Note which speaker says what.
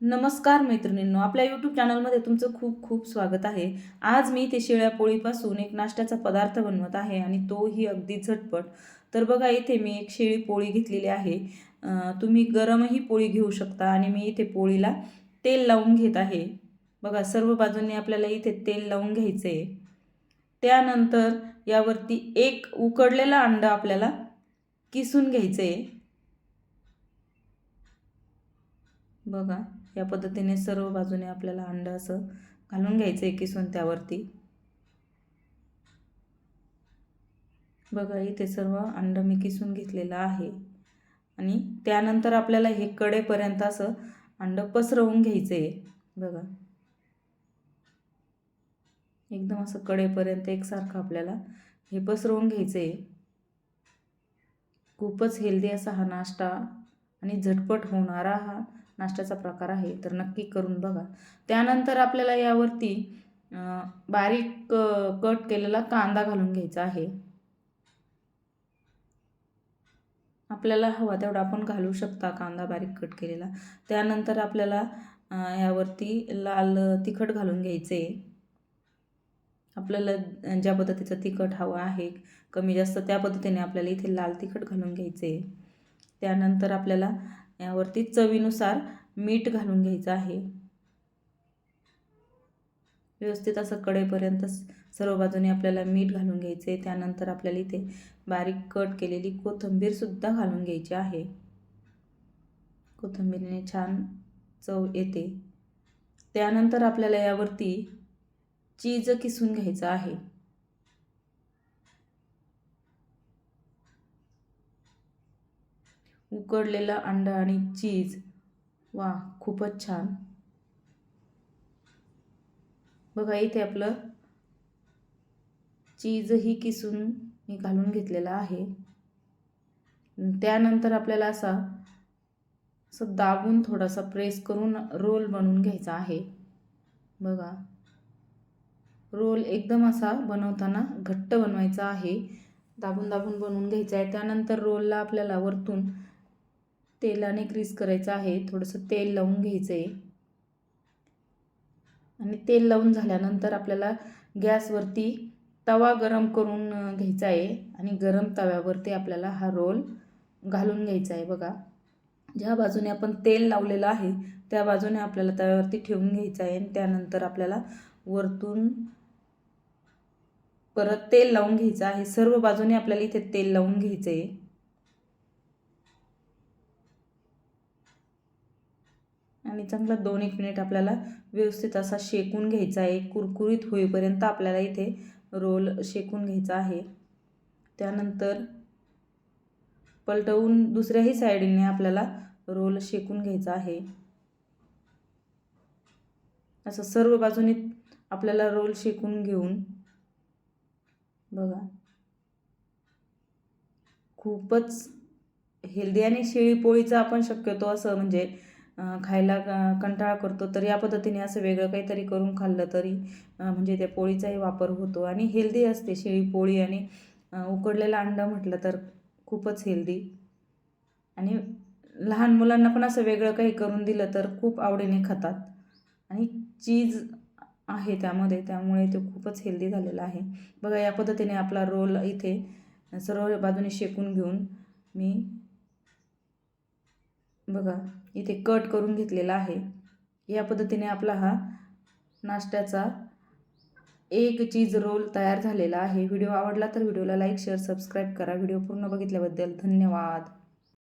Speaker 1: नमस्कार मैत्रिणींनो आपल्या यूट्यूब चॅनलमध्ये तुमचं खूप खूप स्वागत आहे. आज मी इथे शेळ्या पोळीपासून एक नाश्त्याचा पदार्थ बनवत आहे आणि तोही अगदी झटपट. तर बघा इथे मी एक शेळी पोळी घेतलेली आहे. तुम्ही गरमही पोळी घेऊ शकता आणि मी इथे पोळीला तेल लावून घेत आहे. बघा सर्व बाजूंनी आपल्याला इथे तेल लावून घ्यायचं आहे त्यानंतर यावरती एक उकडलेला अंडा आपल्याला किसून घ्यायचं आहे बघा या पद्धतीने सर्व बाजूने आपल्याला अंड असं घालून घ्यायचं आहे किसून त्यावरती. बघा इथे सर्व अंड मी किसून घेतलेलं आहे. आणि त्यानंतर आपल्याला हे कडेपर्यंत असं अंड पसरवून घ्यायचं आहे बघा. एकदम असं कडेपर्यंत एकसारखं आपल्याला हे पसरवून घ्यायचं आहे खूपच हेल्दी असा हा नाश्ता आणि झटपट होणारा हा नाश्त्याचा प्रकार आहे तर नक्की करून बघा. त्यानंतर आपल्याला यावरती बारीक कट केलेला कांदा घालून घ्यायचा आहे. आपल्याला हवा तेवढा आपण घालू शकता कांदा बारीक कट केलेला. त्यानंतर आपल्याला यावरती लाल तिखट घालून घ्यायचे. आपल्याला ज्या पद्धतीचं तिखट हवं आहे कमी जास्त त्या पद्धतीने आपल्याला इथे लाल तिखट घालून घ्यायचे. त्यानंतर आपल्याला यावरती चवीनुसार मीठ घालून घ्यायचं आहे. व्यवस्थित असं कडेपर्यंत सर्व बाजूने आपल्याला मीठ घालून घ्यायचे त्यानंतर आपल्याला इथे बारीक कट केलेली कोथिंबीरसुद्धा घालून घ्यायची आहे. कोथिंबीरने छान चव येते. त्यानंतर आपल्याला यावरती चीज किसून घ्यायचं आहे. उकडलेलं अंड आणि चीज. वा खूपच छान. बघा इथे आपलं चीजही किसून मी घालून घेतलेलं आहे. त्यानंतर आपल्याला असा असं दाबून थोडासा प्रेस करून रोल बनवून घ्यायचा आहे. बघा. रोल एकदम असा बनवताना घट्ट बनवायचा आहे. दाबून दाबून बनवून घ्यायचा आहे. त्यानंतर रोलला आपल्याला वरतून तेलाने ग्रीस करायचं आहे. थोडंसं तेल लावून घ्यायचं आहे आणि तेल लावून झाल्यानंतर आपल्याला गॅसवरती तवा गरम करून घ्यायचा आहे आणि गरम तव्यावरती आपल्याला हा रोल घालून घ्यायचा आहे बघा. ज्या बाजूने आपण तेल लावलेलं आहे त्या बाजूने आपल्याला तव्यावरती ठेवून घ्यायचं आहे आणि त्यानंतर आपल्याला वरतून परत तेल लावून घ्यायचं आहे. सर्व बाजूने आपल्याला इथे तेल लावून घ्यायचं आहे आणि चांगला दोन एक मिनिट आपल्याला व्यवस्थित असा शेकून घ्यायचा आहे. कुरकुरीत होईपर्यंत आपल्याला इथे रोल शेकून घ्यायचा आहे. त्यानंतर पलटवून दुसऱ्याही साईडने आपल्याला रोल शेकून घ्यायचा आहे. असं सर्व बाजूने आपल्याला रोल शेकून घेऊन बघा. खूपच हेल्दी आणि शेळी पोळीचं आपण शक्यतो असं म्हणजे खायला कंटाळा करतो. तर या पद्धतीने असं वेगळं काहीतरी करून खाल्लं तरी म्हणजे त्या पोळीचाही वापर होतो. आणि हेल्दी असते शेळी पोळी आणि उकडलेला अंडा म्हटलं तर खूपच हेल्दी. आणि लहान मुलांना पण असं वेगळं काही करून दिलं तर खूप आवडीने खातात. आणि चीज आहे त्यामध्ये त्यामुळे ते खूपच हेल्दी झालेलं आहे. बघा या पद्धतीने आपला रोल इथे सर्व बाजूने शेकून घेऊन मी बघा इथे कट करून घेतलेला आहे. या पद्धतीने आपला हा नाश्त्याचा एक चीज रोल तयार झालेला आहे. व्हिडिओ आवडला तर व्हिडिओला लाईक शेअर सबस्क्राईब करा. व्हिडिओ पूर्ण बघितल्याबद्दल धन्यवाद.